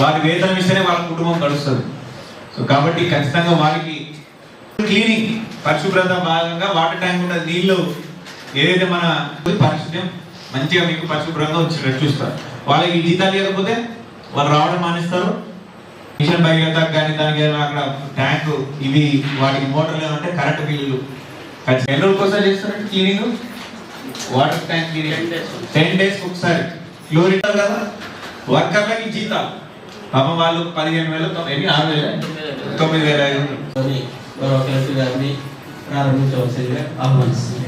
వారి వేతనం ఇస్తేనే వాళ్ళ కుటుంబం గడుస్తుంది. సో కాబట్టి ఖచ్చితంగా వారికి క్లీనింగ్ పరిశుభ్రత భాగంగా వాటర్ ట్యాంక్ ఉన్న నీళ్ళు ఏదైతే మన పరిశుభ్రం మంచిగా మీకు పరిశుభ్రంగా వచ్చినట్టు చూస్తారు. వాళ్ళకి జీతాలు ఇవ్వకపోతే వాళ్ళు రావడం మానేస్తారు. మిషన్ భగీరథ కానీ దానికి ఏదైనా అక్కడ ట్యాంక్ ఇవి వాటికి మోటార్లు ఏమంటే కరెంట్ బిల్లులు. ఖచ్చితంగా ఎన్ని రోజులు ఒకసారి చేస్తారంటే cleaning water tank cleaning ten days ఒకసారి. క్లోరిన్ కదా? వర్కర్లకి జీతాలు. పాపం వాళ్ళు పదిహేను వేలు ఎన్ని? ఆరు వేలు. తొమ్మిది వేల ఐదు గారిని ప్రారంభించవలసిందిగా ఆహ్వానిస్తుంది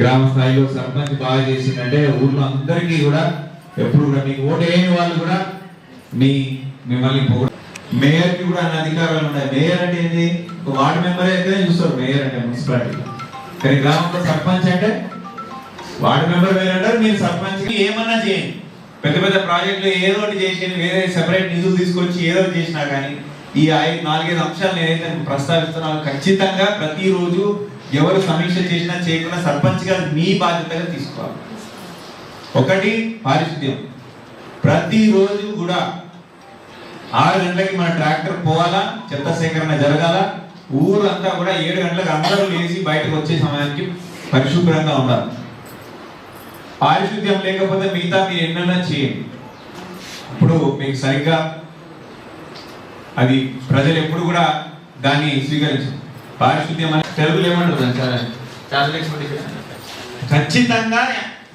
గ్రామ స్థాయిలో సర్పంచ్ బాగా చేసిందంటే ఊర్లో అందరికీ కూడా ఎప్పుడు కూడా మీకు ఓటు వేయని వాళ్ళు కూడా మీ మిమ్మల్ని మేయర్కి కూడా అన్ని అధికారాలు ఉన్నాయి. మేయర్ అంటే ఏంది? ఒక వార్డు మెంబర్ అయితే చూస్తారు. మేయర్ అంటే మున్సిపాలిటీ. కానీ గ్రామంలో సర్పంచ్ అంటే వార్డు మెంబర్ వేరంటారు. మీరు సర్పంచ్కి ఏమన్నా చేయండి. పెద్ద పెద్ద ప్రాజెక్టులు ఏదో ఒకటి చేసి వేరే సెపరేట్ నిధులు తీసుకొచ్చి ఏదో ఒకటి చేసినా కానీ ఈ ఐదు నాలుగైదు అంశాలు నేనైతే ప్రస్తావిస్తున్నాను. ఖచ్చితంగా ప్రతిరోజు ఎవరు సమీక్ష చేసినా చేయకుండా సర్పంచ్ గారు మీ బాధ్యతగా తీసుకోవాలి. ఒకటి పారిశుద్ధ్యం. ప్రతిరోజు కూడా ఆరు గంటలకి మన ట్రాక్టర్ పోవాలా చెత్త సేకరణ జరగాల ఊరంతా కూడా ఏడు గంటలకు అందరూ లేచి బయటకు వచ్చే సమయానికి పరిశుభ్రంగా ఉండాలి. పారిశుద్ధ్యం లేకపోతే మిగతా మీరు ఎన్నైనా చేయండి. ఇప్పుడు మీకు సరిగ్గా అది ప్రజలు ఎప్పుడు కూడా దాన్ని స్వీకరించారు. పారిశుద్ధ్యం అని తెలుగులో explanation. ఖచ్చితంగా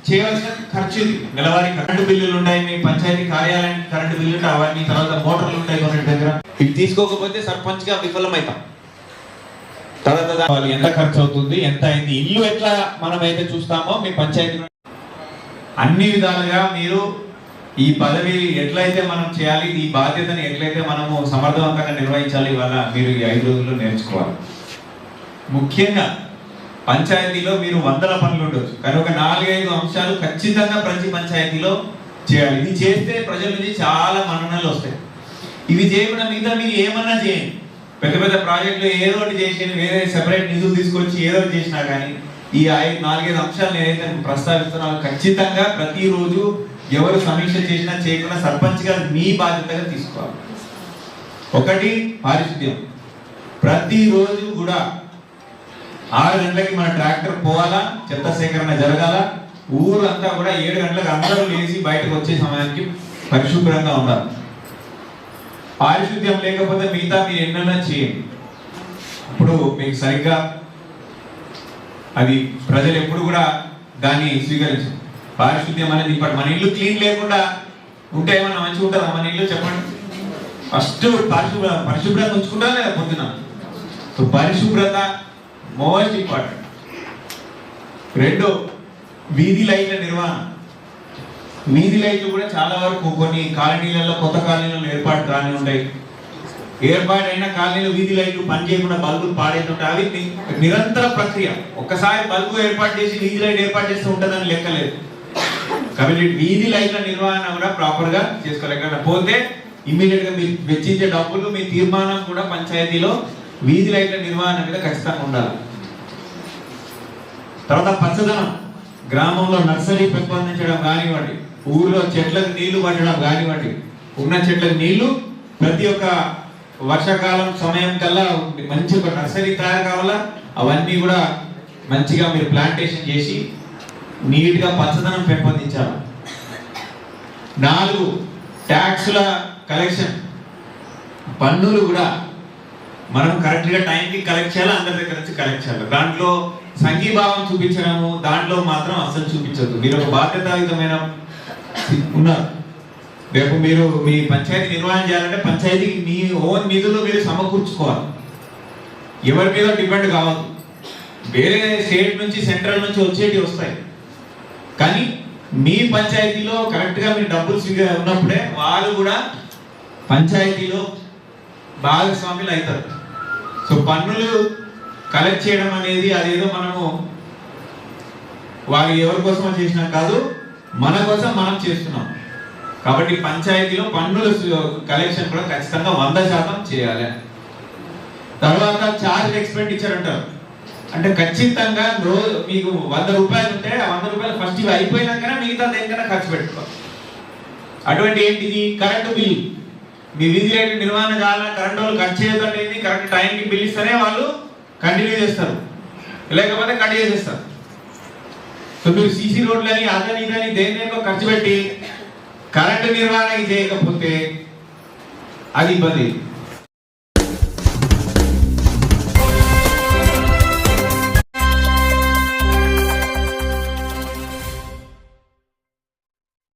చేయవలసిన ఖర్చు ఇది. నెలవారీ కరెంటు బిల్లులు ఉన్నాయి మీ పంచాయతీ కార్యాలయానికి కరెంటు బిల్లులు అవన్నీ తర్వాత మోటార్లు ఉంటాయి కొన్ని దగ్గర. ఇవి తీసుకోకపోతే సర్పంచ్గా విఫలమవుతాం తర్వాత ఎంత ఖర్చు అవుతుంది ఎంత అయింది ఇల్లు ఎట్లా మనం అయితే చూస్తామో మీ పంచాయతీ అన్ని విధాలుగా మీరు ఈ పదవి ఎట్లయితే మనం చేయాలి ఈ బాధ్యతని ఎట్లయితే మనము సమర్థవంతంగా నిర్వహించాలి ఇవాళ మీరు ఈ ఐదు రోజుల్లో నేర్చుకోవాలి. ముఖ్యంగా పంచాయతీలో మీరు వందల పనులు ఉండొచ్చు. కానీ ఒక నాలుగైదు అంశాలు ఖచ్చితంగా ప్రతి పంచాయతీలో చేయాలి. ఇది చేస్తే ప్రజల నుంచి చాలా మన్ననలు వస్తాయి. ఇవి చేయకుండా మిగతా మీరు ఏమన్నా చేయండి. పెద్ద పెద్ద ప్రాజెక్టులు ఏదో ఒకటి చేసి వేరే సెపరేట్ నిధులు తీసుకొచ్చి ఏదో ఒకటి చేసినా కానీ ఈ ఐదు నాలుగైదు అంశాలు నేనైతే ప్రస్తావిస్తున్నాను ఖచ్చితంగా ప్రతిరోజు ఎవరు సమీక్ష చేసినా చేయకుండా సర్పంచ్ గారు మీ బాధ్యతగా తీసుకోవాలి. ఒకటి పారిశుద్ధ్యం. ప్రతిరోజు కూడా ఆరు గంటలకి మన ట్రాక్టర్ పోవాలా? చెత్త సేకరణ జరగాల? ఊరంతా కూడా ఏడు గంటలకు అందరూ లేచి బయటకు వచ్చే సమయానికి పరిశుభ్రంగా ఉండాలి. పారిశుద్ధ్యం లేకపోతే మిగతా మీరు ఎన్నైనా చేయండి. ఇప్పుడు మీకు సరిగ్గా అది ప్రజలు ఎప్పుడు కూడా దాన్ని స్వీకరించారు. పారిశుద్ధ్యం అనేది ఇప్పుడు మన ఇల్లు క్లీన్ లేకుండా ఉంటే ఏమన్నా మంచిగా ఉంటుందా? మన ఇల్లు చెప్పండి. ఫస్ట్ పరిశుభ్ర పరిశుభ్రత ఉంచుకుంటా లేదా పొద్దున? సో పరిశుభ్రత మోస్ట్ ఇంపార్టెంట్. రెండు వీధి లైట్ల నిర్వహణ. వీధి లైట్లు కూడా చాలా వరకు కొన్ని కాలనీలలో కొత్త కాలనీలలో ఏర్పాటు కాలనీ ఉంటాయి. ఏర్పాటు కాలనీలు వీధి లైట్లు పనిచేయకుండా బల్బులు పాడేస్తుంటే అవి నిరంతర ప్రక్రియ. ఒక్కసారి బల్బు ఏర్పాటు చేసి వీధి లైట్ ఏర్పాటు చేస్తూ ఉంటుందని లెక్కలేదు కాబట్టి వీధి లైట్ల నిర్వహణ కూడా ప్రాపర్గా చేసుకోలేక పోతే ఇమ్మీడియట్గా మీరు వెచ్చించే డబ్బులు మీ తీర్మానం కూడా పంచాయతీలో వీధి లైట్ల నిర్వహణ మీద ఖచ్చితంగా ఉండాలి. తర్వాత పచ్చదనం. గ్రామంలో నర్సరీ పెంపొందించడం కానివ్వండి ఊర్లో చెట్లకు నీళ్ళు పట్టడం కానివ్వండి ఉన్న చెట్లకు నీళ్ళు ప్రతి ఒక్క వర్షాకాలం సమయం కల్లా మంచి ఒక నర్సరీ తయారు కావాలా? అవన్నీ కూడా మంచిగా మీరు ప్లాంటేషన్ చేసి నీట్గా పచ్చదనం పెంపొందించాలి? నాలుగు ట్యాక్సుల కలెక్షన్. పన్నులు కూడా మనం కరెక్ట్గా టైంకి కలెక్ట్ చేయాలి? అందరి దగ్గర నుంచి కలెక్ట్ చేయాలి? దాంట్లో సంఘీభావం చూపించడము దాంట్లో మాత్రం అస్సలు చూపించద్దు. మీరు ఒక బాధ్యతాయుతమైన ఉన్నారు. రేపు మీరు మీ పంచాయతీ నిర్వహణ చేయాలంటే పంచాయతీకి మీ ఓన్ నిధులు మీరు సమకూర్చుకోవాలి. ఎవరి మీద డిపెండ్ కావద్దు. వేరే స్టేట్ నుంచి సెంట్రల్ నుంచి వచ్చేటి వస్తాయి. కానీ మీ పంచాయతీలో కరెక్ట్గా మీరు డబ్బులు స్వీక- ఉన్నప్పుడే వాళ్ళు కూడా పంచాయతీలో భాగస్వాములు అవుతారు. సో పన్నులు కలెక్ట్ చేయడం అనేది అదేదో మనము వాళ్ళు ఎవరి కోసమో చేసినా కాదు మన కోసం మనం చేస్తున్నాం. కాబట్టి పంచాయతీలో పన్నుల కలెక్షన్ కూడా ఖచ్చితంగా వంద శాతం చేయాలి. తర్వాత చార్జ్ ఎక్స్పెండిచర్ అంటారు. అంటే ఖచ్చితంగా రోజు మీకు వంద రూపాయలు ఉంటే ఆ వంద రూపాయలు ఫస్ట్ ఇవి అయిపోయినాకనే మిగతా దేనికైనా ఖర్చు పెట్టుకోవాలి. అటువంటి ఏంటిది కరెంటు బిల్ మీ వీధి రేటు నిర్వహణ కావాలా కరెంట్ వాళ్ళు కట్ చేయదండి ఏంది? కరెక్ట్ టైంకి బిల్ ఇస్తేనే వాళ్ళు కంటిన్యూ చేస్తారు. లేకపోతే కట్ చేసేస్తారు. సో మీరు సీసీ రోడ్లని అదని ఇదని దేని దేనికో ఖర్చు పెట్టి కరెంటు నిర్వహణ చేయకపోతే అది ఇబ్బంది.